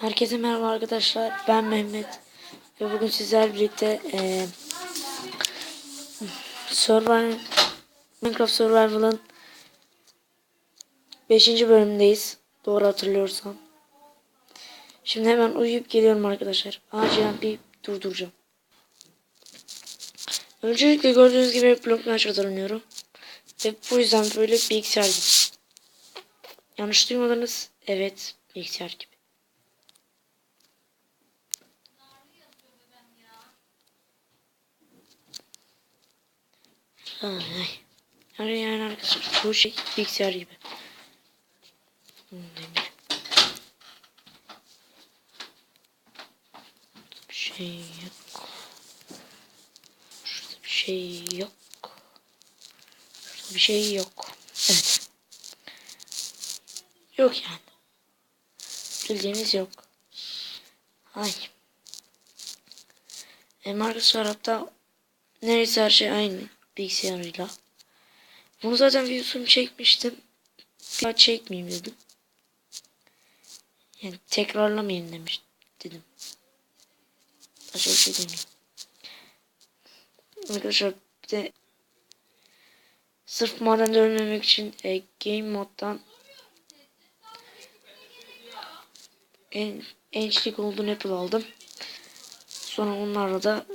Herkese merhaba arkadaşlar. Ben Mehmet ve bugün sizlerle birlikte eee Survival Minecraft Survival'ın 5. bölümündeyiz. Doğru hatırlıyorsam. Şimdi hemen uyuyup geliyorum arkadaşlar. Acilen bir durduracağım. Öncelikle gördüğünüz gibi Launcher'dan oynuyorum. Ve bu yüzden böyle bilgisayar gibi. Yanlış duymadınız. Evet bilgisayar gibi. Ay. Yani, yani arkadaşlar bu şey bilgisayar gibi. Bir şey yok. Şurada bir şey yok. Şurada bir şey yok. Evet. Yok yani. Bildiğiniz yok. Ay. Hem arkadaşlar hatta neredeyse her şey aynı bilgisayarıyla. Bunu zaten videosunu çekmiştim. Bir daha çekmeyeyim dedim. Yani tekrarlamayayım demiş dedim. Başka bir şey demeyeyim. Arkadaşlar bir de sırf madende ölmemek için e, game moddan en ençlik olduğunu Apple aldım. Sonra onlarla da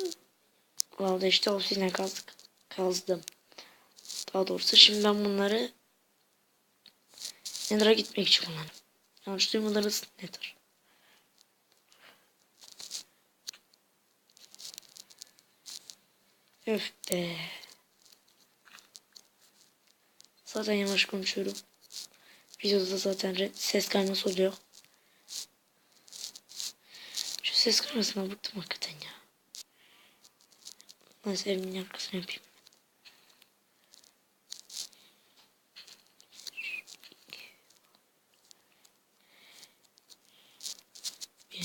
Valla işte obsidian kazdık. Kazdım. Daha doğrusu şimdi ben bunları Nether'a gitmek için kullanırım. Yanlış duymadınız Nether. Öf be. Zaten yavaş konuşuyorum. Videoda zaten ses kayması oluyor. Şu ses kaymasına bıktım hakikaten ya. Neyse evimin arkasını yapayım.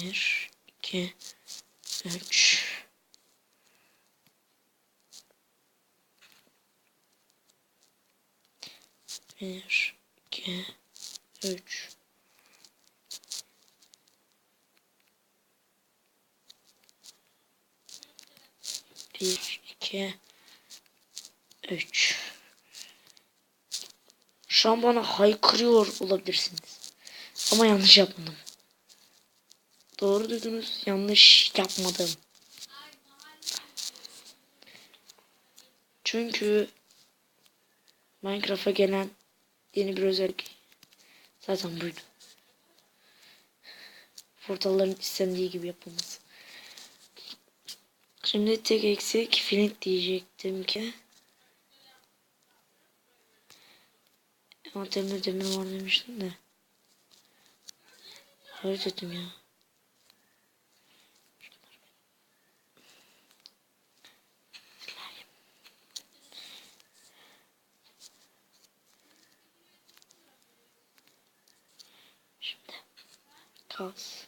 Bir, iki, üç. Bir, iki, üç. Bir, iki, üç. Şu an bana haykırıyor olabilirsiniz. Ama yanlış yapmadım. Doğru duydunuz. Yanlış yapmadım. Çünkü Minecraft'a gelen yeni bir özellik zaten buydu. Portalların istendiği gibi yapılması. Şimdi tek eksik flint diyecektim ki. Ama demir demir var demiştim de. Hayır dedim ya. Kaz.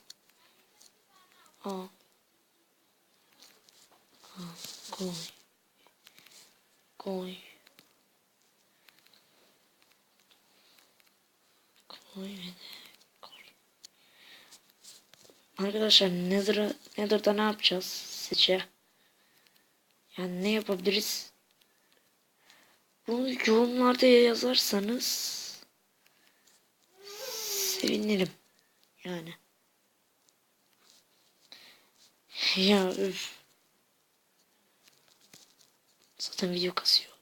Al. Al. Koy. Koy. Koy ve koy. Arkadaşlar Nether'a, Nether'da ne yapacağız sizce? Yani ne yapabiliriz? Bunu yorumlarda yazarsanız sevinirim. Yani. Ya üf. Zaten video kasıyor.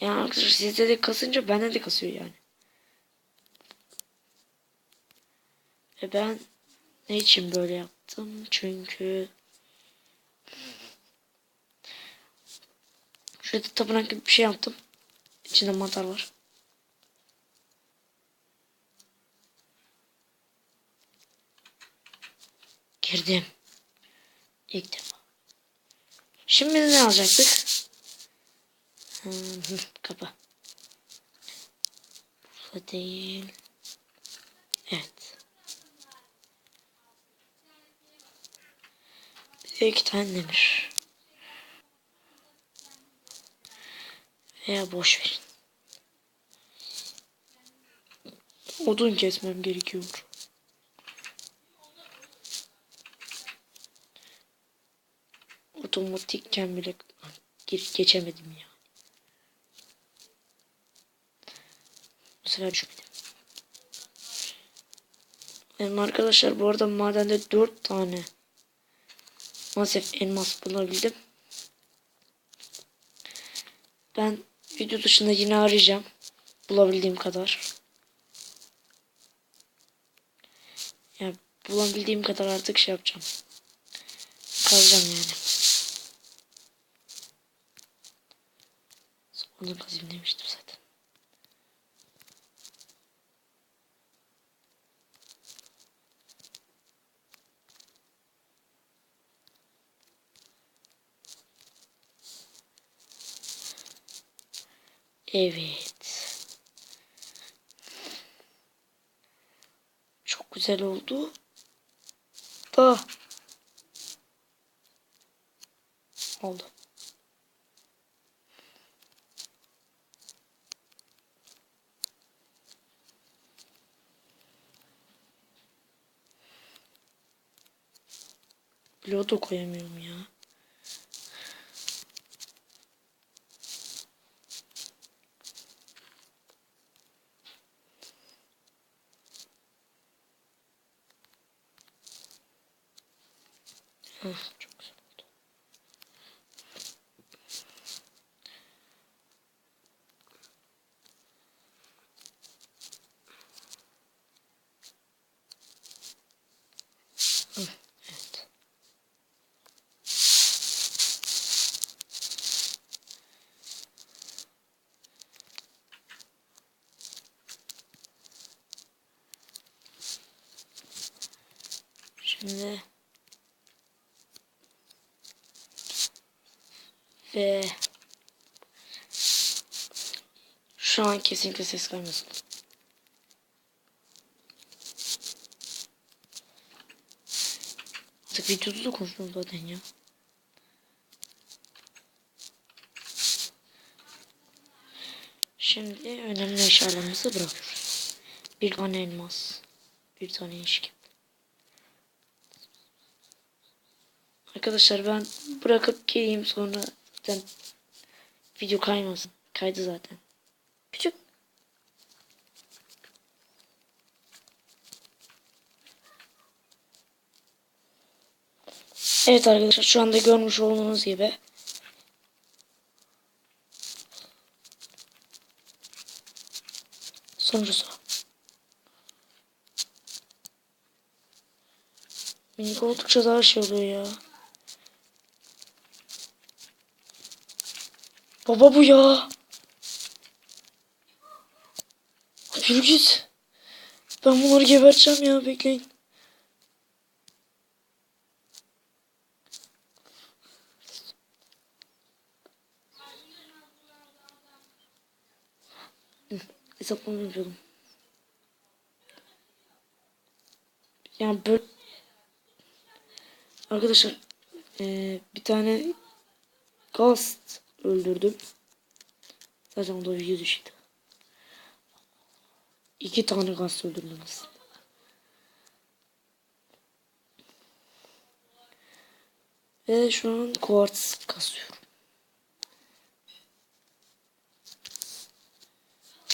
Yani arkadaşlar sizde de kasınca bende de kasıyor yani. Ve ben ne için böyle yaptım? Çünkü şurada tapınak gibi bir şey yaptım. İçinde mantar var. Girdim. İlk defa. Şimdi ne alacaktık? Hmm, kapa. Burada değil. Evet. Bir tane demir. Veya boş verin. Odun kesmem gerekiyor. Otomatikken bile geçemedim ya. Bu sefer düşmedim. Benim arkadaşlar bu arada madende 4 tane maalesef elmas bulabildim. Ben video dışında yine arayacağım. Bulabildiğim kadar. Ya bulabildiğim kadar artık şey yapacağım. Kazacağım yani. Onu kazayım demiştim zaten. Evet. Çok güzel oldu. Da. Oldu. Da koyamıyorum ya. Hah, çok güzel oldu. Hah, evet. Şimdi ve şu an kesinlikle ses gelmesin. Artık videoda da konuşuyorum zaten ya. Şimdi önemli eşyalarımızı bırakıyoruz. Bir tane elmas. Bir tane eşki. Arkadaşlar ben bırakıp geleyim sonra zaten video kaymasın. Kaydı zaten. Küçük. Evet arkadaşlar şu anda görmüş olduğunuz gibi sonuncusu. Minik oldukça daha şey oluyor ya. Baba bu ya. Yürü git. Ben bunları geberteceğim ya bekleyin. Hesaplama yapıyordum. Yani böyle... Arkadaşlar eee, bir tane gast öldürdüm. Zaten o da video düştü. İki tane gast öldürdüm aslında. Ve şu an kuartz kasıyorum.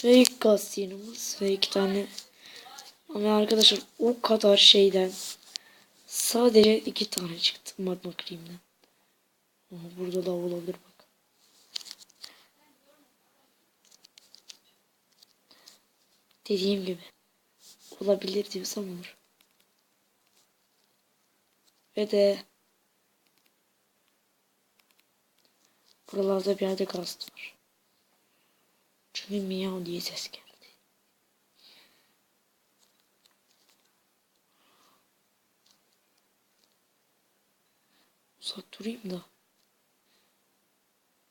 Ve ilk gaz yayınımız ve iki tane ama arkadaşlar o kadar şeyden sadece iki tane çıktı magma cream'den. Burada da olabilir bak. Dediğim gibi olabilir diyorsam olur. Ve de buralarda bir yerde gaz var. Çünkü miyav diye ses geldi. Uzak durayım da.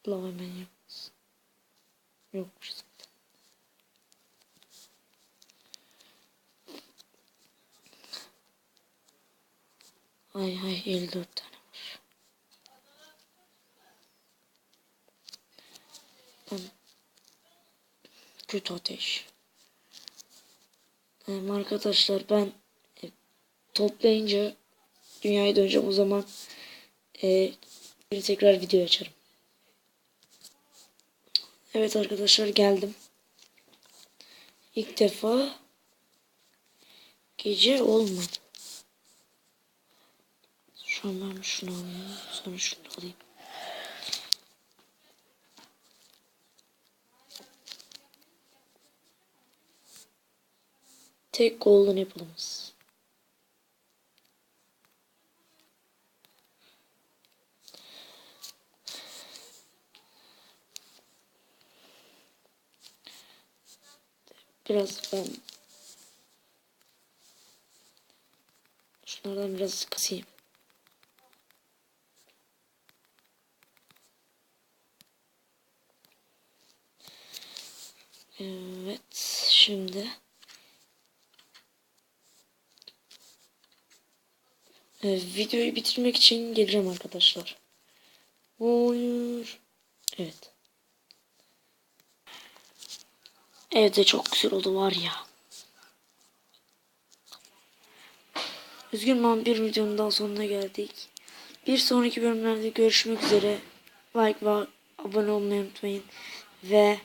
Lav hemen yapmaz. Yokmuş zaten. Ay ay 54 tane var. Kötü ateş. Ee, arkadaşlar ben e, toplayınca dünyaya döneceğim o zaman e, Bir tekrar video açarım. Evet arkadaşlar geldim. İlk defa gece olmadı. Şu an ben şunu alayım. Sonra şunu alayım. Tek golden apple'ımız. Biraz ben şunlardan biraz kısayım. Evet, şimdi Ee, videoyu bitirmek için geleceğim arkadaşlar. Hayır. Evet. Evde çok güzel oldu var ya. Üzgünüm ama bir videonun daha sonuna geldik. Bir sonraki bölümlerde görüşmek üzere. Like ve abone olmayı unutmayın. Ve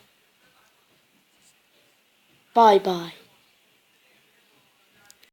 bye bye.